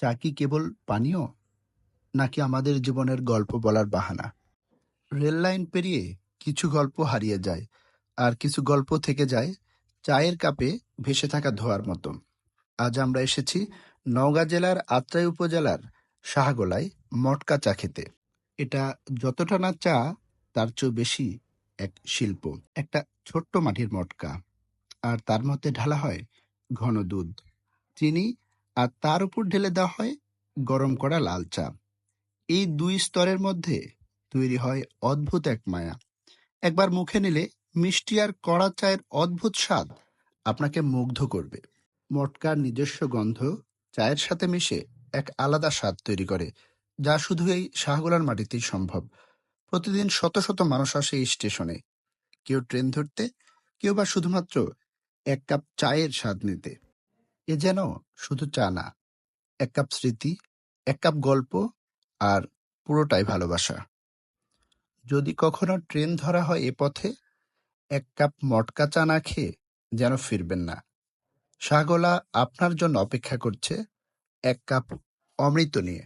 চা কি কেবল পানীয়? নাকি আমাদের জীবনের গল্প বলার বাহানা? রেল লাইন পেরিয়ে কিছু গল্প হারিয়ে যায়, আর কিছু গল্প থেকে যায় চায়ের কাপে ভেসে থাকা ধোয়ার মতো। আজ আমরা এসেছি নওগাঁ জেলার আত্রাই উপজেলার শাহগোলায় মটকা চা খেতে। এটা যতটা না চা, তার চেয়েও বেশি এক শিল্প। একটা ছোট্ট মাটির মটকা, আর তার মধ্যে ঢালা হয় ঘন দুধ। চিনি আর তার উপর ঢেলে দেওয়া হয় গরম করা লাল চা। এই দুই স্তরের মধ্যে তৈরি হয় অদ্ভুত এক মায়া। একবার মুখে নিলে মিষ্টি আর কড়া চায়ের অদ্ভুত স্বাদ আপনাকে মুগ্ধ করবে। মটকার নিজস্ব গন্ধ চায়ের সাথে মিশে এক আলাদা স্বাদ তৈরি করে, যা শুধু এই শাহগোলার মাটিতেই সম্ভব। প্রতিদিন শত শত মানুষ আসে এই স্টেশনে। কেউ ট্রেন ধরতে, কেউ বা শুধুমাত্র এক কাপ চায়ের স্বাদ নিতে। এ যেন শুধু চা না, এক কাপ স্মৃতি, এক কাপ গল্প আর পুরোটাই ভালোবাসা। যদি কখনো ট্রেন ধরা হয় এ পথে, এক কাপ মটকা চা না খেয়ে যেন ফিরবেন না। সাগোলা আপনার জন্য অপেক্ষা করছে, এক কাপ অমৃত নিয়ে।